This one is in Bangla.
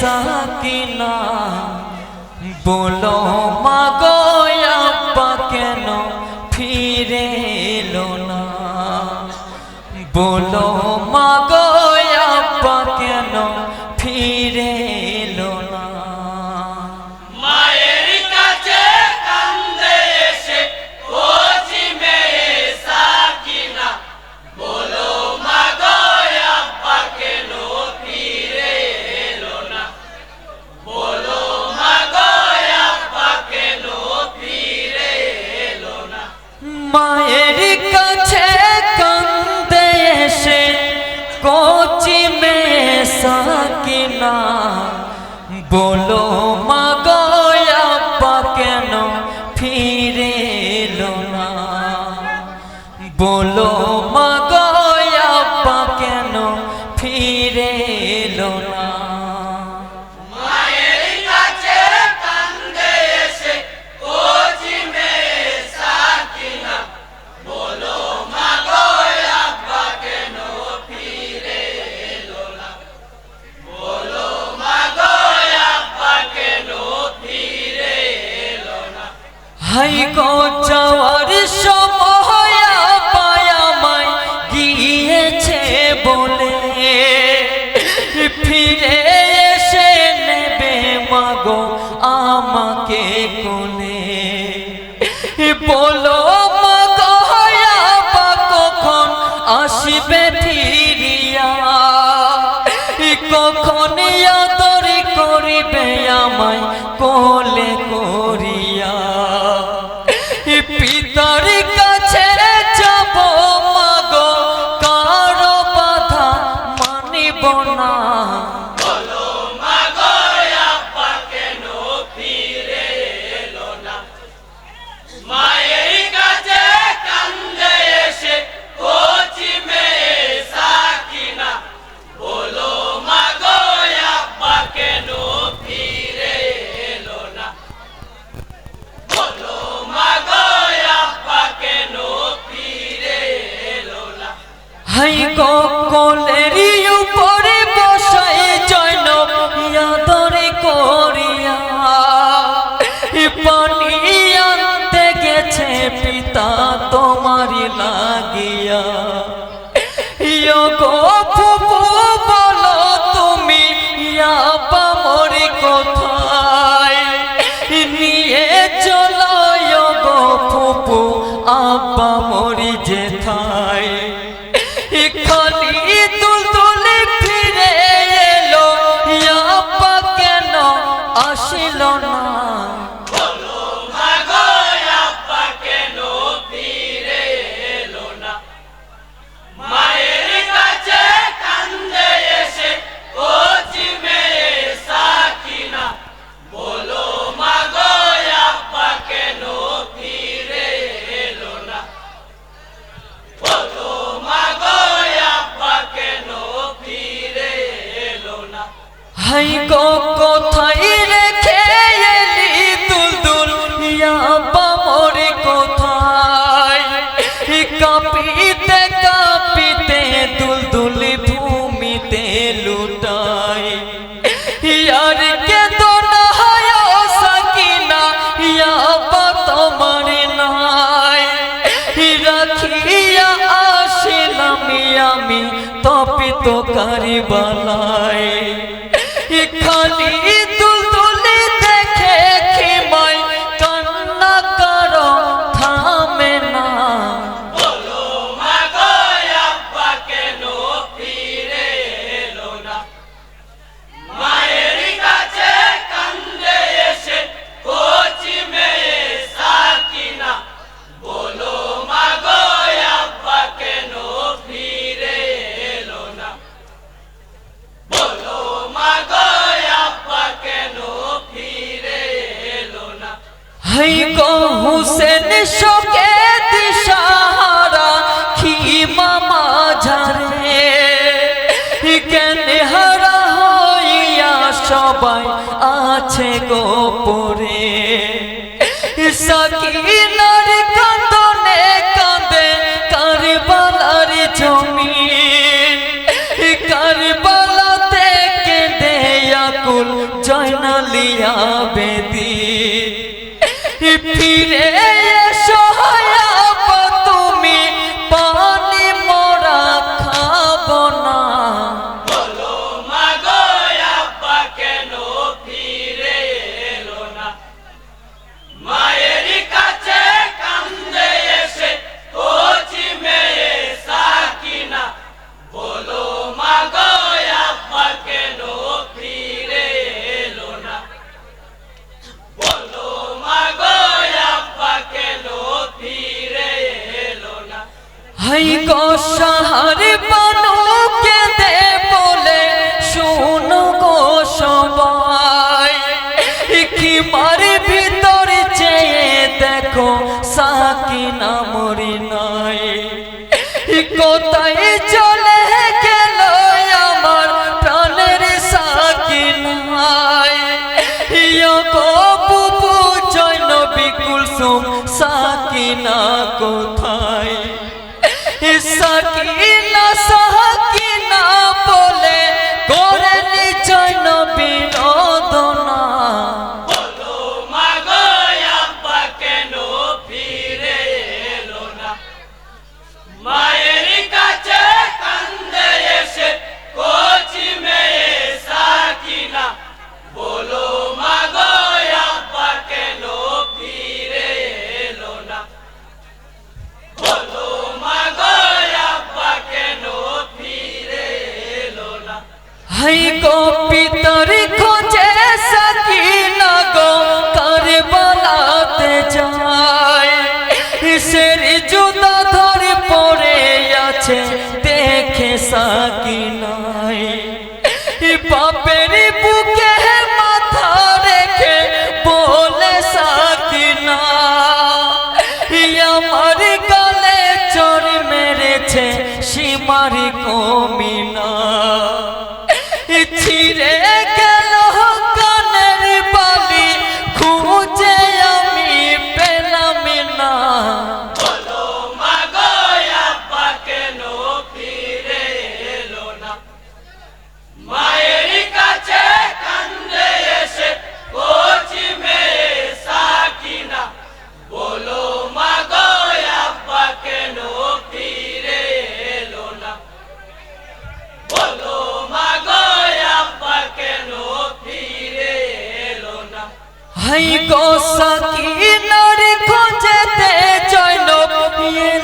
সাকিনা বলো মাগো বলো মাগয়াপা কেন ফিরে এলো হাই কো চাওয়া पे কোথায়? নিয়ে চলো গো ফুপু, আব্বা মরি যেথায়। খালি তুলতুল ফিরে এলো আব্বা কেন আসিল না? কোথায় রেখে এলি? দুল দুনিয়া পামর কোথায়? কাঁপিতে কাঁপিতে দুল দুল ভূমিতে লুটাই। ইয়ার কে দোনা হয় সকিনা ইয়া তোমার নাই। রাখিয়া আসিলাম আমি, তপিত কারিবালায়। খালি জ্ঞান হারা সবাই আছে গোপরে সাকিনার কান্দনে কাঁদে কারবালার জমি। কারবালাতে কেঁদে আকুল জয়নালিয়া বেদি। ফিরে ভাই গো সাহার বানুকে দে বলে, শোনো গো সবাই। কি মার ভিতরে চেয়ে দেখো, সাকি নামরি নাই। কোথায় চলে গেল আমার প্রাণের সাকি নাই। কবু জৈন বিকুল সুম সাকি না কোথায়? তোমার কমি না হাই কো সাকিনার খোঁজেতে চলো বিয়ে